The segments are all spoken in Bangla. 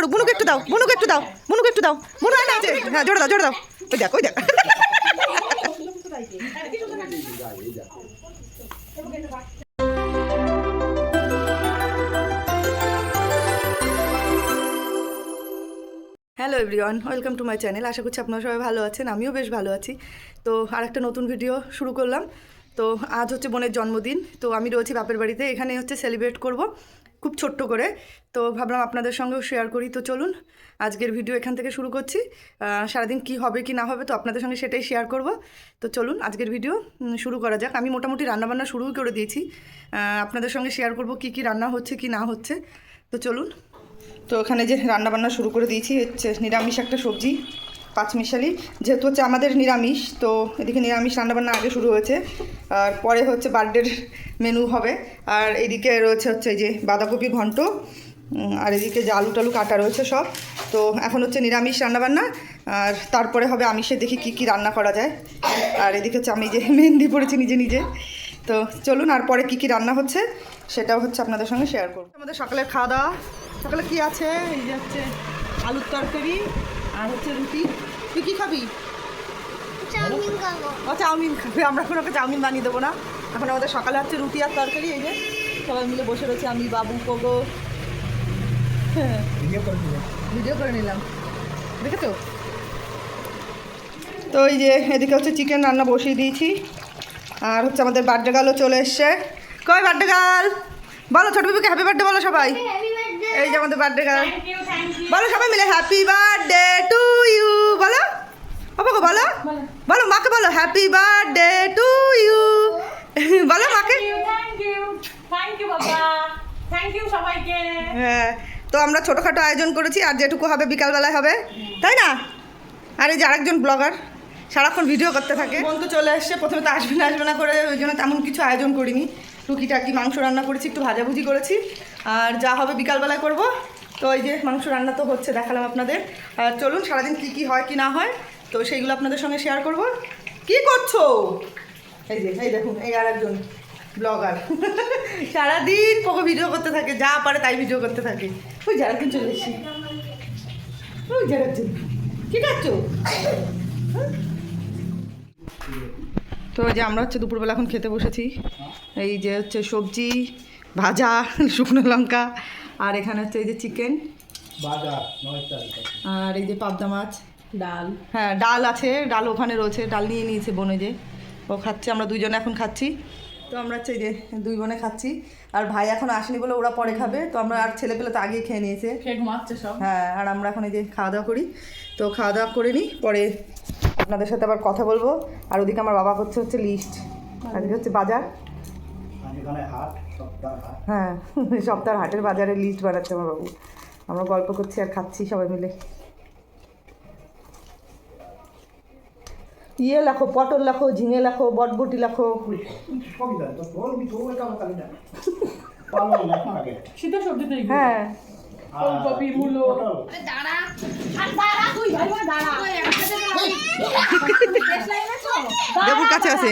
করো বুনুকে একটু দাও বুনুকে একটু দাও বুনুকে একটু দাও। বুনু একটা আছে। হ্যাঁ জোরে দাও জোরে দাও। ওই দেখো ওই দেখো। Hello everyone welcome to my channel আশা করছি আপনারা সবাই ভালো আছেন। আমিও বেশ ভালো আছি। তো আর একটা নতুন ভিডিও শুরু করলাম। তো আজ হচ্ছে বোনের জন্মদিন। তো আমি রয়েছি বাপের বাড়িতে। এখানে হচ্ছে সেলিব্রেট করব। খুব ছোট্ট করে। তো ভাবলাম আপনাদের সঙ্গেও শেয়ার করি। তো চলুন, আজকের ভিডিও এখান থেকে শুরু করছি। সারাদিন কি হবে, কি না হবে, তো আপনাদের সঙ্গে সেটাই শেয়ার করব। তো চলুন, আজকের ভিডিও শুরু করা যাক। আমি মোটামুটি রান্নাবান্না শুরুই করে দিয়েছি। আপনাদের সঙ্গে শেয়ার করব কি কি রান্না হচ্ছে, কি না হচ্ছে। তো চলুন। তো ওখানে যে রান্নাবান্না শুরু করে দিয়েছি, হচ্ছে নিরামিষ একটা সবজি। পাঁচমিশালি যেহেতু হচ্ছে আমাদের নিরামিষ, তো এদিকে নিরামিষ রান্নাবান্না আগে শুরু হয়েছে। আর পরে হচ্ছে বার্থডের মেনু হবে। আর এদিকে রয়েছে হচ্ছে যে বাঁধাকপি ঘন্ট আর এদিকে যে আলু টালু কাটা রয়েছে সব। তো এখন হচ্ছে নিরামিষ রান্নাবান্না, আর তারপরে হবে আমিষে দেখি কি কি রান্না করা যায়। আর এদিকে হচ্ছে আমি যে মেহেন্দি পড়েছি নিজে নিজে। তো চলুন, আর পরে কি কি রান্না হচ্ছে, সেটাও হচ্ছে আপনাদের সঙ্গে শেয়ার করব। আমাদের সকালের খাওয়া দাওয়া। সকালে কী আছে? এই যে হচ্ছে আলুর তরকারি আর হচ্ছে রুটি। তুই কি খাবি? চাউমিন খাব। ও চাউমিন খাবে। আমরা কোনো ওকে চাউমিন বানিয়ে দেবো না। এখন আমাদের সকালে হচ্ছে রুটি আর তরকারি এই যে সবাই মিলে বসে রয়েছে। আমি বাবু হ্যাঁ ভিডিও করে নিলাম। দেখেছ? তো এই যে এদিকে হচ্ছে চিকেন রান্না বসিয়ে দিয়েছি। আর হচ্ছে আমাদের বার্থডে গালও চলে এসছে। কই বার্থডে গাল বলো ছোট বিবিকে হ্যাপি বার্থডে বলো সবাই। এই যে আমাদের বার্থডে গাল বলো সবাই মিলে হ্যাপি বার্থডে টু ইউ বলো। বাবাকে বলো। বলো। মাকে বলো হ্যাপি বার্থডে টু ইউ বলো মাকে। হ্যাঁ তো আমরা ছোটোখাটো আয়োজন করেছি আর যেটুকু হবে বিকালবেলায় হবে তাই না? আর এই যে আরেকজন ব্লগার সারাক্ষণ ভিডিও করতে থাকে। বোন তো চলে আসছে, প্রথমে তো আসবে না আসবে না করে ওই জন্য তেমন কিছু আয়োজন করিনি। টুকিটাকি মাংস রান্না করেছি, একটু ভাজাভুজি করেছি। আর যা হবে বিকালবেলায় করব। তো এই যে মাংস রান্না তো হচ্ছে, দেখালাম আপনাদের। আর চলুন, সারাদিন কি কি হয়, কি না হয়, তো সেইগুলো আপনাদের সঙ্গে শেয়ার করব। কি করছ? এই যে, এই দেখুন, এই আর একজন ব্লগার সারাদিন পোকো ভিডিও করতে থাকে, যা পারে তাই ভিডিও করতে থাকে। ওই যারা একজন চলে এসছি। ওই যারা কি করছ তো এই যে আমরা হচ্ছে দুপুরবেলা এখন খেতে বসেছি। এই যে হচ্ছে সবজি ভাজা শুকনো লঙ্কা আর এখানে হচ্ছে এই যে চিকেন। আর এই যে পাবদা মাছ। ডাল। হ্যাঁ ডাল আছে ডাল ওখানে রয়েছে ডাল নিয়ে নিয়েছে বনে যে। ও খাচ্ছে আমরা দুইজনে এখন খাচ্ছি। তো আমরা হচ্ছে এই যে দুই বোনে খাচ্ছি। আর ভাই এখন আসেনি বলে ওরা পরে খাবে। তো আমরা আর ছেলে পেলে তো আগেই খেয়ে নিয়েছে। খেয়ে ঘুমাচ্ছে সব। হ্যাঁ আর আমরা এখন এই যে খাওয়া দাওয়া করি। তো খাওয়া দাওয়া করে নিই পরে আপনাদের সাথে আবার কথা বলব। আর ওদিকে আমার বাবা করছে হচ্ছে লিস্ট। আজকে হচ্ছে বাজার। সপ্তাহ হ্যাঁ সপ্তাহের হাটের বাজারের লিস্ট বানাচ্ছে আমার বাবু। আমরা গল্প করছি আর খাচ্ছি সবাই মিলে। ইয়ে লেখো পটল লেখো ঝিঙে লেখো বটবটি লেখো। হ্যাঁ। ফুলকপি, মূলো। দাঁড়া দাঁড়া। তুই ভাই ভাই দাঁড়া। দেবুর কাছে আছে।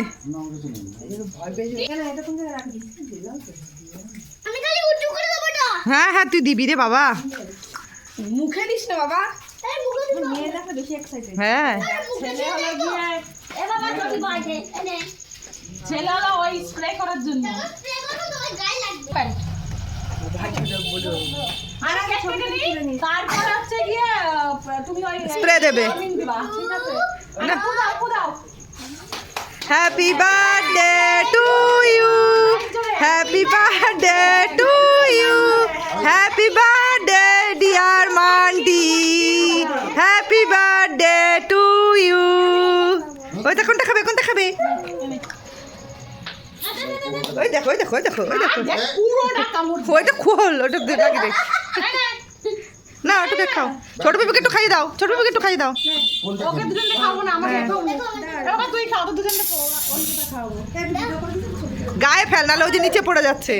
আমি খালি উঁচু করে দেবো এটা। হ্যাঁ হ্যাঁ তুই দিবি রে বাবা। মুখে দিস না বাবা। এই মুখে দিবো। মেয়ে দেখো বেশি এক্সাইটেড হ্যাঁ। ছেলে হলো ওই স্প্রে করার জন্য। স্প্রে করো তোমার গায়ে লাগবে। আর আগে কেটে নি। তারপর হচ্ছে গিয়ে তুমি ওই Spray দেবে। ঠিক আছে? কুদাও happy birthday to you happy birthday to you happy birthday dear Monty happy birthday to you ওইটা কোনটা খাবে কোনটা খাবে? ওই দেখো ওই দেখো ওই দেখো ওই দেখো। দেখ ওইটা খোল ওটা লাগিয়ে দে না ওটাকে খাও। ছোট বেবিকে একটু খাইয়ে দাও ছোট বেবিকে একটু খাইয়ে দাও। ওকে দুজনকে খাব না আমাকে খাব বাবা তুই খাও তো অন্যটা খাওয়াবো। গায়ে ফেল নাহলে ওই যে নিচে পড়ে যাচ্ছে।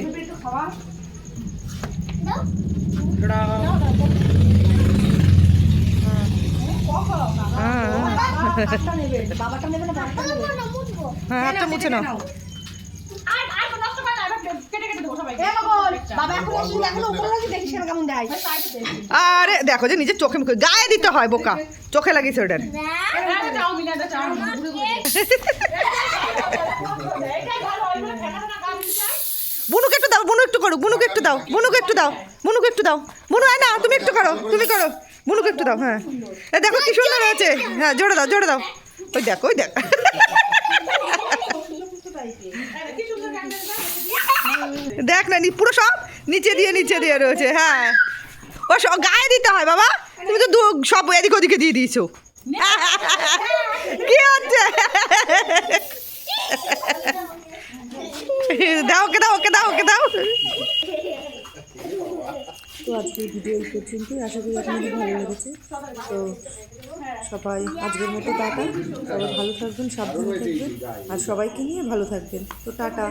হ্যাঁ হাতটা মুছে নাও। আর দেখো যে নিজের চোখে মুখে গায়ে দিতে হয় বোকা চোখে লাগিয়েছে ওটার হয় মানে চাই বুনুকে একটু দাও বুনু একটু করো বুনুকে একটু দাও বুনুকে একটু দাও বুনুকে একটু দাও বুনু আয় না তুমি একটু করো তুমি করো বুনুকে একটু দাও হ্যাঁ এ দেখো কি সুন্দর হয়েছে হ্যাঁ জোরে দাও জোরে দাও ওই দেখো ওই দেখ দেখ না পুরো সব নিচে দিয়ে নিচে দিয়ে রয়েছে হ্যাঁ। ও সব গায়ে দিতে হয়, বাবা। তুমি তো সব এদিক ওদিকে দিয়ে দিয়েছ। কি হচ্ছে? দাও, ওকে দাও ওকে দাও ওকে দাও। তো আজকে ভিডিও এই আশা করি আপনাদের ভালো লেগেছে। তো সবাই আজকের মতো টাটা। সবাই ভালো থাকবেন, সাবধানে থাকবেন। আর সবাইকে নিয়ে ভালো থাকবেন। তো টাটা।